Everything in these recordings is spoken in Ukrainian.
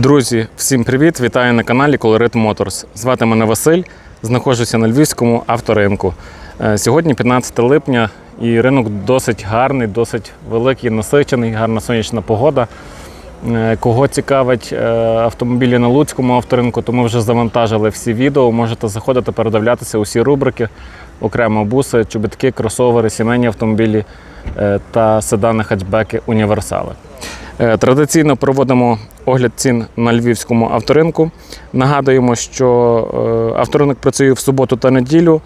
Друзі, всім привіт! Вітаю на каналі Colorit Motors. Звати мене Василь, знаходжуся на львівському авторинку. Е, Сьогодні 15 липня і ринок досить гарний, досить великий, насичений, гарна сонячна погода. Е, Кого цікавить е, автомобілі на Луцькому авторинку, то ми вже завантажили всі відео. Можете заходити, передивлятися усі рубрики, окремо буси, чобітки, кросовери, сімейні автомобілі та седани, хетчбеки, універсали. Е, Традиційно проводимо огляд цін на львівському авторинку. Нагадуємо, що е, авторинок працює в суботу та неділю.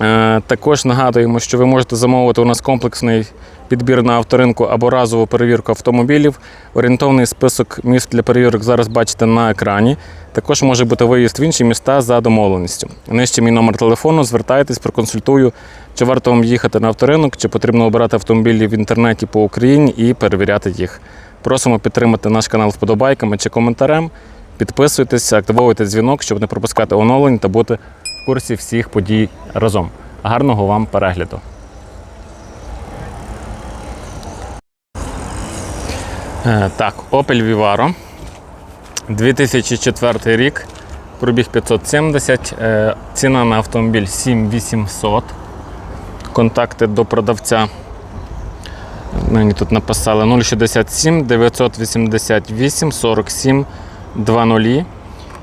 Е, Також нагадуємо, що ви можете замовити у нас комплексний підбір на авторинку або разову перевірку автомобілів. Орієнтовний список міст для перевірок зараз бачите на екрані. Також може бути виїзд в інші міста за домовленістю. Нижче мій номер телефону, звертайтесь, проконсультую, чи варто вам їхати на авторинок, чи потрібно обирати автомобілі в інтернеті по Україні і перевіряти їх. Просимо підтримати наш канал вподобайками чи коментарем. Підписуйтесь, активовуйте дзвінок, щоб не пропускати оновлень та бути курсі всіх подій разом. Гарного вам перегляду! Е, Так, Opel Vivaro. 2004 рік. Пробіг 570. е, Ціна на автомобіль 7800. Контакти до продавця. Мені тут написали 067 988 47 20.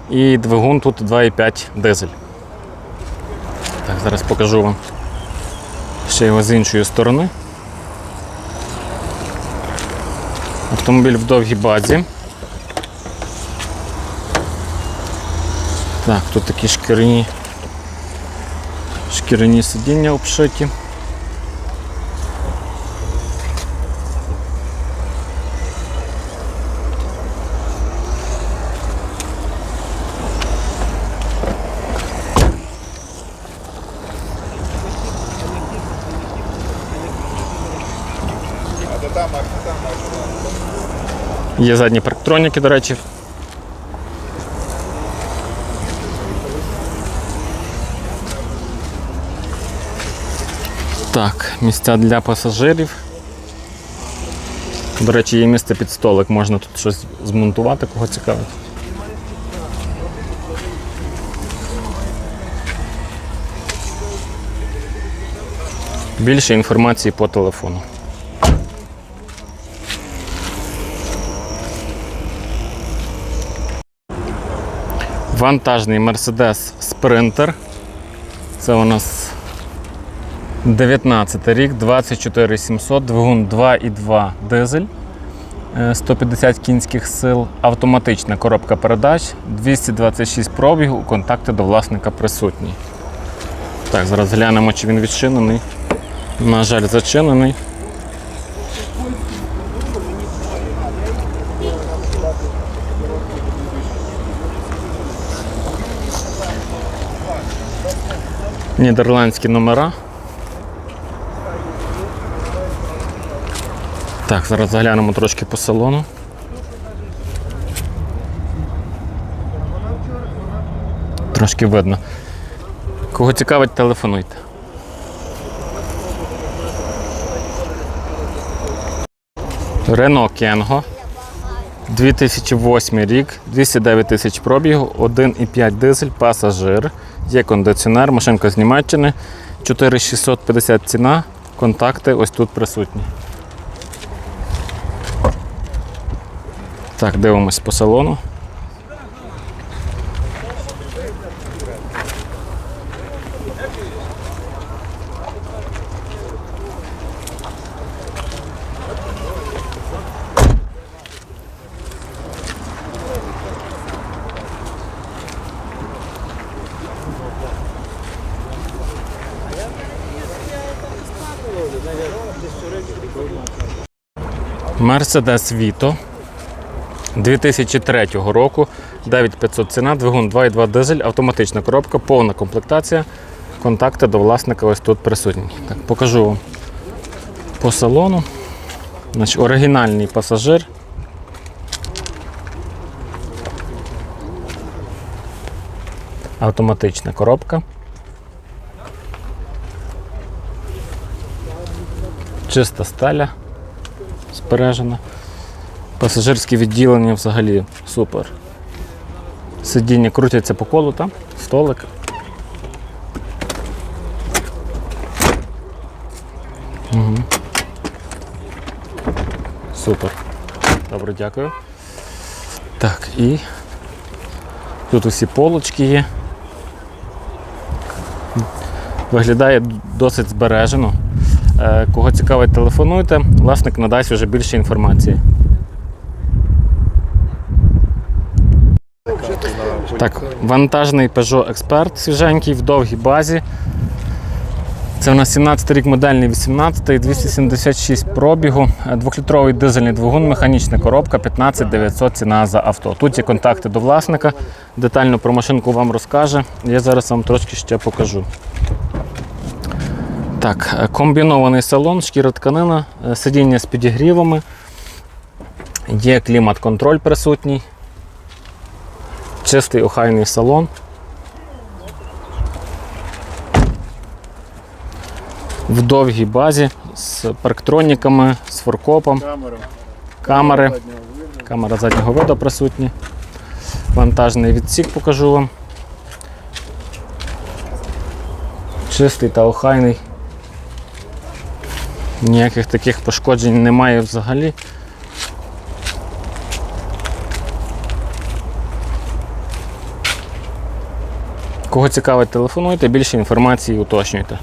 І двигун тут 2,5 дизель. Так, зараз покажу вам ще його з іншої сторони. Автомобіль в довгій базі. Так, тут такі шкіряні, шкіряні сидіння обшиті. Є задні парктроніки, до речі. Так, місця для пасажирів. До речі, є місце під столик, можна тут щось змонтувати, кого цікавить. Більше інформації по телефону. Вантажний Mercedes Sprinter. Це у нас 19 рік, 24 700, двигун 2,2 дизель, е, 150 кінських сил, автоматична коробка передач, 226 пробігу, контакти до власника присутні. Так, зараз глянемо, чи він відчинений. На жаль, зачинений. Нідерландські номера. Так, зараз заглянемо трошки по салону. Трошки видно. Кого цікавить, телефонуйте. Рено Кенго. 2008 рік, 209 тисяч пробігу, 1,5 дизель, пасажир, є кондиціонер, машинка з Німеччини, 4650 ціна, контакти ось тут присутні. Так, дивимось по салону. Mercedes Vito 2003 року, 9500 ціна, двигун 2,2 дизель, автоматична коробка, повна комплектація. Контакти до власника ось тут присутні. Так, покажу вам по салону. Значить, оригінальний пасажир. Автоматична коробка. Чиста стеля збережена. Пасажирське відділення взагалі супер. Сидіння крутяться по колу, там, столик. Угу. Супер. Добре, дякую. Так, і тут усі полочки є. Виглядає досить збережено. Е, Кого цікавить, телефонуйте, власник надасть вже більше інформації. Так, вантажний Peugeot Expert свіженький в довгій базі. Це у нас 17 рік модельний 18-й, 276 пробігу, е, двохлітровий дизельний двигун, механічна коробка, 15 900 ціна за авто. Тут є контакти до власника. Детально про машинку вам розкаже. Я зараз вам трошки ще покажу. Так, е, комбінований салон, шкіра тканина, е, сидіння з підігрівами. Є клімат-контроль присутній. Чистий охайний салон. В довгій базі з парктроніками, з форкопом, камери, камера заднього виду присутні. Вантажний відсік покажу вам. Чистий та охайний. Ніяких таких пошкоджень немає взагалі. Кого цікавить, телефонуйте, більше інформації уточнюйте.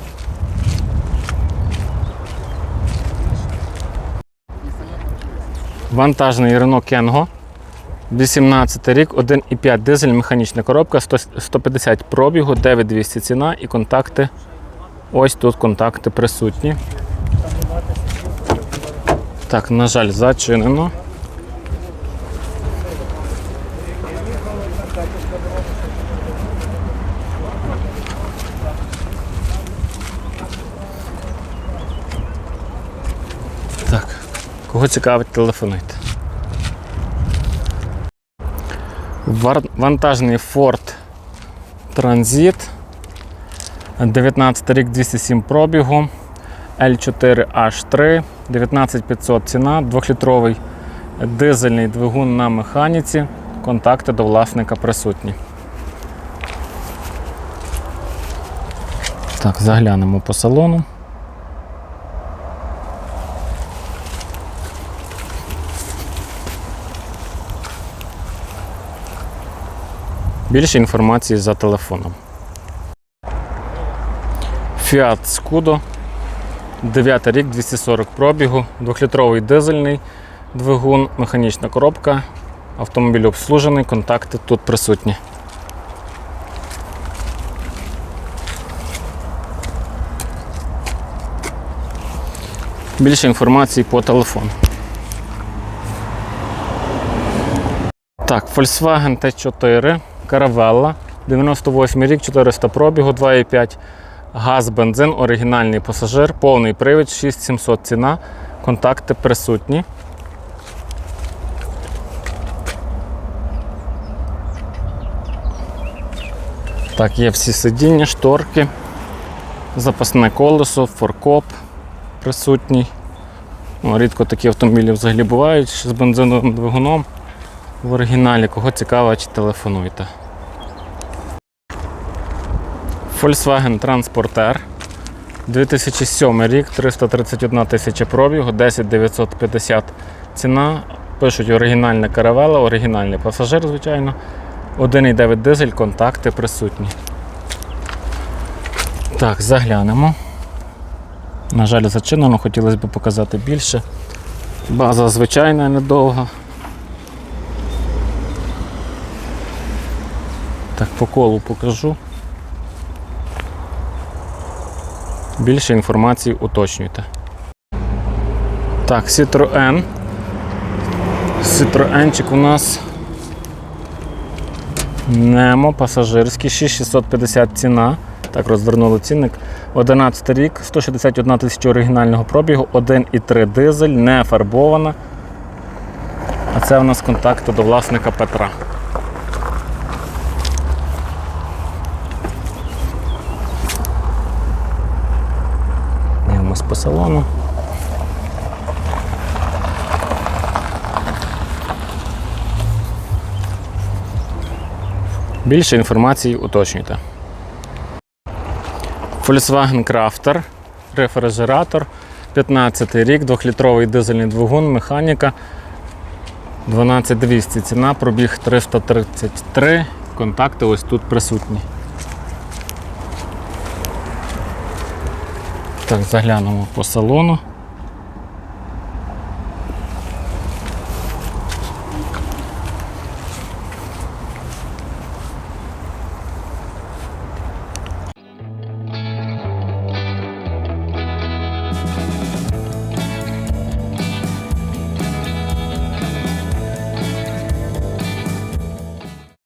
Вантажний Renault Kengo. 18 рік, 1,5 дизель, механічна коробка, 150 пробігу, 9200 ціна і контакти. Ось тут контакти присутні. Так, на жаль, зачинено. Так, кого цікавить, телефонуйте. Вантажний Ford Transit. 19 рік 207 пробігу. L4H3, 19500 ціна, 2-літровий дизельний двигун на механіці. Контакти до власника присутні. Так, заглянемо по салону. Більше інформації за телефоном. Fiat Scudo. 9 рік, 240 пробігу, 2-літровий дизельний двигун, механічна коробка. Автомобіль обслужений, контакти тут присутні. Більше інформації по телефону. Так, Volkswagen T4, Caravella, 98 рік, 400 пробігу, 2,5 газ, бензин, оригінальний пасажир, повний привід, 6700 ціна, контакти присутні. Так, є всі сидіння, шторки, запасне колесо, форкоп присутній. О, рідко такі автомобілі взагалі бувають з бензиновим двигуном. В оригіналі, кого цікавить, телефонуйте. Volkswagen Transporter. 2007 рік, 331 тисяча пробігу, 10 950 ціна. Пишуть оригінальна каравела, оригінальний пасажир, звичайно. 1,9 дизель, контакти присутні. Так, заглянемо. На жаль, зачинено, хотілося б показати більше. База звичайна, недовга. Так, по колу покажу. Більше інформації уточнюйте. Так, Citroën. Citroenчик у нас Немо, пасажирський, 6650 ціна. Так, розвернули цінник. 11 рік, 161 тисяча оригінального пробігу, 1,3 дизель, не фарбована. А це у нас контакти до власника Петра. по салону. Більше інформації уточнюйте. Volkswagen Crafter, рефрижератор, 15 рік, 2-літровий дизельний двигун, механіка 12200 ціна, пробіг 333, контакти ось тут присутні. Так, заглянемо по салону.